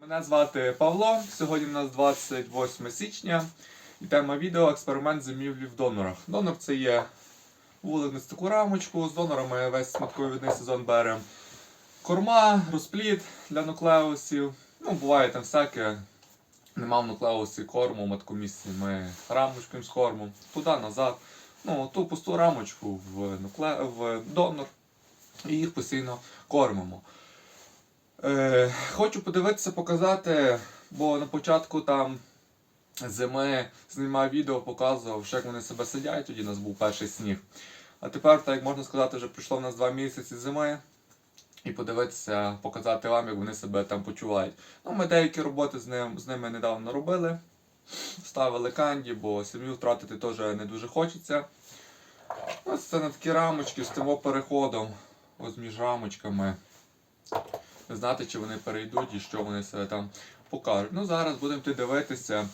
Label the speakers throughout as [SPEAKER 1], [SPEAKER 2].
[SPEAKER 1] Мене звати Павло. Сьогодні у нас 28 січня. І тема відео експеримент зимівлі в донорах. Донор це є вулик таку рамочку. З донорами весь сматковідний сезон беремо. Корма, розплід для нуклеусів. Ну, буває там всяке. Нема в нуклеусі корму, маткомісці. Ми рамочкою з кормом. Туди, назад. Ну, ту пусту рамочку в, нукле... в донор. І їх постійно кормимо. Е, хочу подивитися, показати, бо на початку там зими знімав відео, показував, що як вони себе сидять, тоді у нас був перший сніг. А тепер, так як можна сказати, вже пройшло в нас два місяці зими. І подивитися, показати вам, як вони себе там почувають. Ну, ми деякі роботи з, ним, з ними недавно робили. Ставили канді, бо сім'ю втратити теж не дуже хочеться. Ось це на такі рамочки з тим переходом, ось між рамочками знати, чи вони перейдуть і що вони себе там покажуть. Ну зараз будемо дивитися,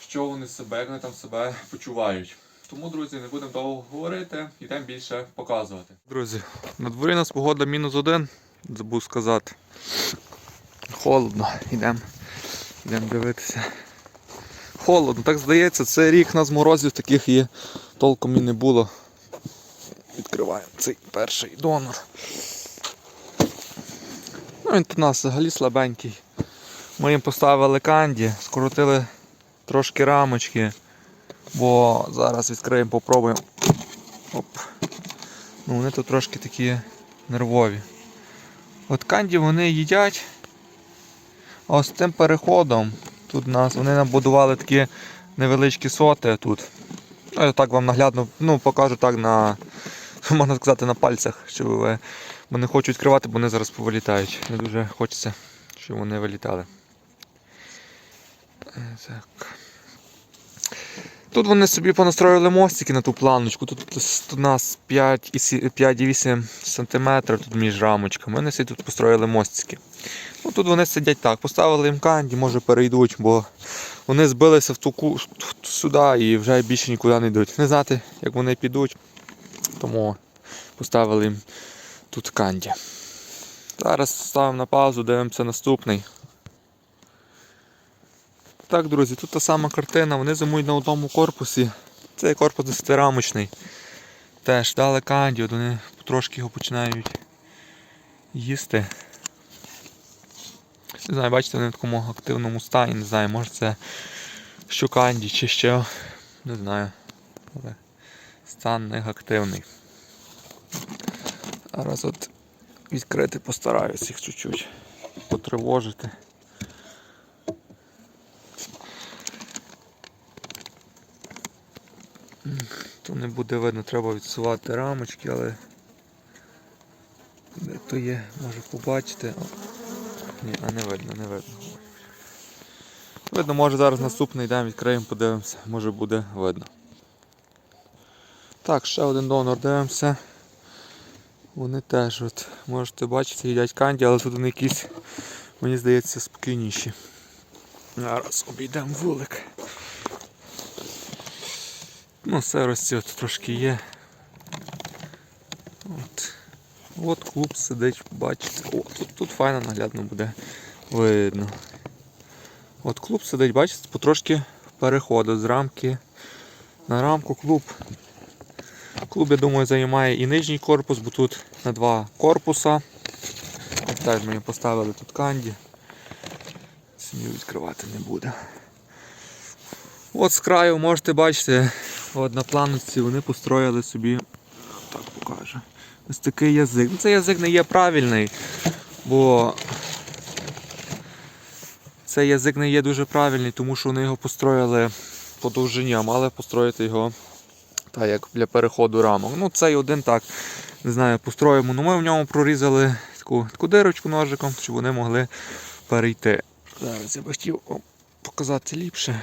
[SPEAKER 1] що вони себе, як вони там себе почувають. Тому, друзі, не будемо довго говорити, йдемо більше показувати. Друзі, на дворі нас погода мінус один, забув сказати. Холодно, йдемо йдемо дивитися. Холодно, так здається, це рік нас морозів таких і толком і не було. Відкриваємо цей перший донор. Він у нас взагалі слабенький. Ми їм поставили канді, скоротили трошки рамочки, бо зараз відкриємо, попробуємо. Оп. Ну, вони тут трошки такі нервові. От канді вони їдять. А ось з тим переходом тут нас вони нам будували такі невеличкі соти тут. Я так вам наглядно ну, покажу так на, можна сказати, на пальцях, щоб ви Бо не хочу відкривати, бо вони зараз повилітають. Не дуже хочеться, щоб вони вилітали. Е, Так. Тут вони собі понастроїли мостики на ту планочку. Тут, у нас 5,8 см тут між рамочками. Вони собі тут построїли мостики. Ну, Тут вони сидять так, поставили їм канді, може перейдуть, бо вони збилися в ту сюди і вже більше нікуди не йдуть. Не знати, як вони підуть, тому поставили їм тут канді. Зараз ставимо на паузу, дивимося наступний. Так, друзі, тут та сама картина, вони зимують на одному корпусі. Цей корпус 10-рамочний. Теж дали канді, от вони трошки його починають їсти. Не знаю, бачите, вони в такому активному стані, не знаю, може це що канді чи що. Не знаю. Але стан них активний. Зараз от відкрити постараюсь їх чуть-чуть потривожити. То не буде видно, треба відсувати рамочки, але де то є, може побачити. О, ні, а не видно, не видно. Видно, може зараз наступний йдемо, відкриємо, подивимося, може буде видно. Так, ще один донор дивимося. Вони теж от, можете бачити, їдять канді, але тут вони якісь, мені здається, спокійніші. Зараз обійдемо вулик. Ну, сирості от трошки є. От. От клуб сидить, бачите. О, тут, тут файно наглядно буде видно. От клуб сидить, бачите, потрошки переходить з рамки на рамку клуб. Клуб, я думаю, займає і нижній корпус, бо тут на два корпуса. Теж ми поставили тут канді. Сім'ю відкривати не буде. От з краю можете бачити, от на планочці вони построїли собі, так покажу, ось такий язик. Ну, Цей язик не є правильний, бо цей язик не є дуже правильний, тому що вони його построїли по довжині, а мали построїти його так, як для переходу рамок. Ну цей один так, не знаю, построїмо. Ну ми в ньому прорізали таку, таку дирочку ножиком, щоб вони могли перейти. Зараз я би хотів показати ліпше.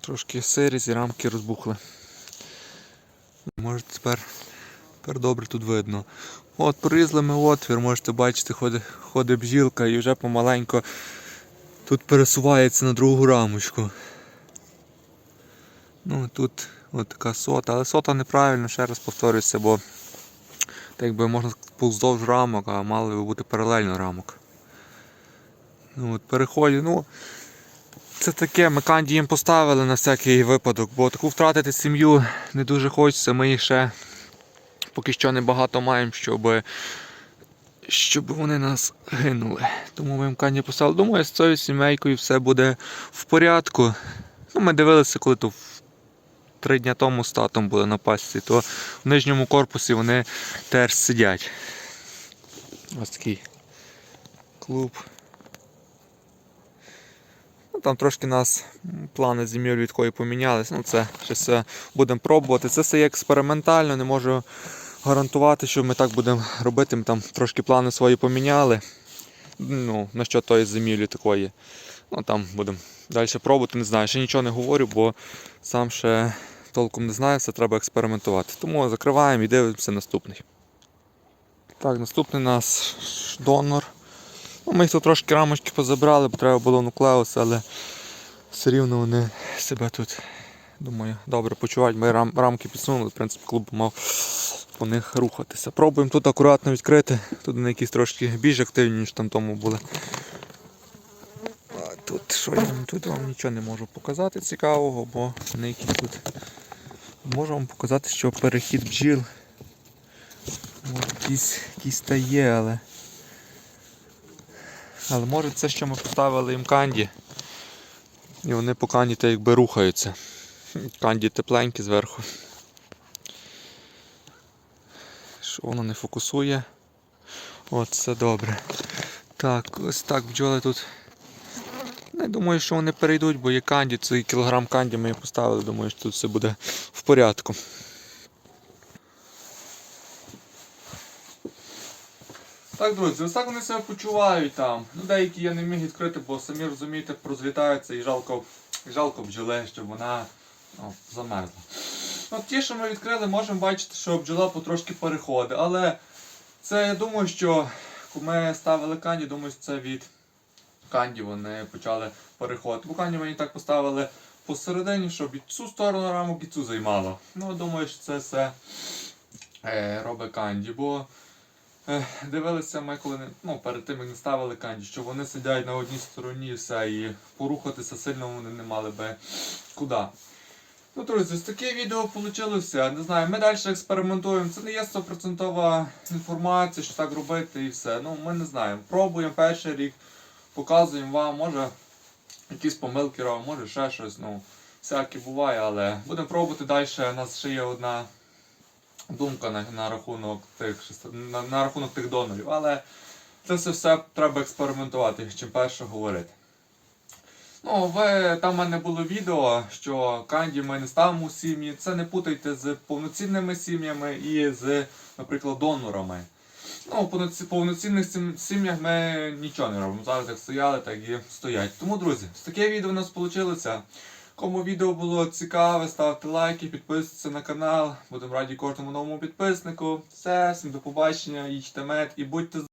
[SPEAKER 1] Трошки сирі, рамки розбухли. Може тепер, тепер добре тут видно. От прорізали ми отвір, можете бачити, ходить ходить бжілка і вже помаленько тут пересувається на другу рамочку. Ну тут от така сота, але сота неправильно, ще раз повторюся, бо так якби можна повздовж рамок, а мали би бути паралельно рамок. Ну, от переході, ну. Це таке, ми канді їм поставили на всякий випадок, бо таку втратити сім'ю не дуже хочеться. Ми їх ще поки що небагато маємо, щоб, щоб вони нас гинули. Тому їм канді поставили. Думаю, з цією сімейкою все буде в порядку. Ну, ми дивилися, коли то три дня тому з татом були на пасіці, то в нижньому корпусі вони теж сидять. Ось такий клуб. Ну, там трошки нас плани з землею відкої помінялись. Ну, це ще все будемо пробувати. Це все є експериментально, не можу гарантувати, що ми так будемо робити. Ми там трошки плани свої поміняли. Ну, на що тої землі такої. Ну там будемо далі пробувати, не знаю. Ще нічого не говорю, бо сам ще толком не знаю, все треба експериментувати. Тому закриваємо і дивимося наступний. Так, наступний нас донор. Ну, ми їх тут трошки рамочки позабрали, бо треба було нуклеус, але все рівно вони себе тут, думаю, добре почувають. Ми рам, рамки підсунули, в принципі, клуб мав по них рухатися. Пробуємо тут акуратно відкрити. Тут вони якісь трошки більш активні, ніж там тому були. А тут що я тут вам нічого не можу показати цікавого, бо вони якісь тут. Можу вам показати, що перехід бджіл. Якийсь, якийсь та є, але. Але може це, що ми поставили їм канді. І вони по канді так якби рухаються. Канді тепленькі зверху. Що воно не фокусує. От, все добре. Так, ось так бджоли тут. Не думаю, що вони перейдуть, бо є канді, це кілограм канді ми поставили, думаю, що тут все буде в порядку. Так, друзі, ось так вони себе почувають там. Ну, деякі я не міг відкрити, бо самі розумієте, розлітаються і жалко, і жалко бджоли, щоб вона ну, замерзла. Ну, ті, що ми відкрили, можемо бачити, що бджола потрошки переходить. Але це я думаю, що ми ставили канді, думаю, що це від канді вони почали переходити. Бо канді мені так поставили посередині, щоб і цю сторону рамок і цю займало. Ну, думаю, що це все е, робить канді, бо. Ех, Дивилися ми, коли не, ну, перед тим як не ставили канді, що вони сидять на одній стороні все, і порухатися сильно вони не мали би куди. Ну, друзі, ось таке відео вийшло. Не знаю, ми далі експериментуємо. Це не є 100% інформація, що так робити і все. Ну, ми не знаємо. Пробуємо перший рік, показуємо вам, може якісь помилки робимо, може ще щось. Ну, всяке буває, але будемо пробувати далі. У нас ще є одна думка на, на рахунок тих на, на рахунок тих донорів, але це все, все треба експериментувати, чим перше говорити. Ну, ви, там в мене було відео, що канді ми не ставимо у сім'ї. Це не путайте з повноцінними сім'ями і з, наприклад, донорами. Ну, в повноцінних сім'ях ми нічого не робимо. Зараз як стояли, так і стоять. Тому, друзі, ось таке відео у нас вийшло. Кому відео було цікаве, ставте лайки, підписуйтесь на канал. Будемо раді кожному новому підписнику. Все, всім до побачення, їдьте мед і будьте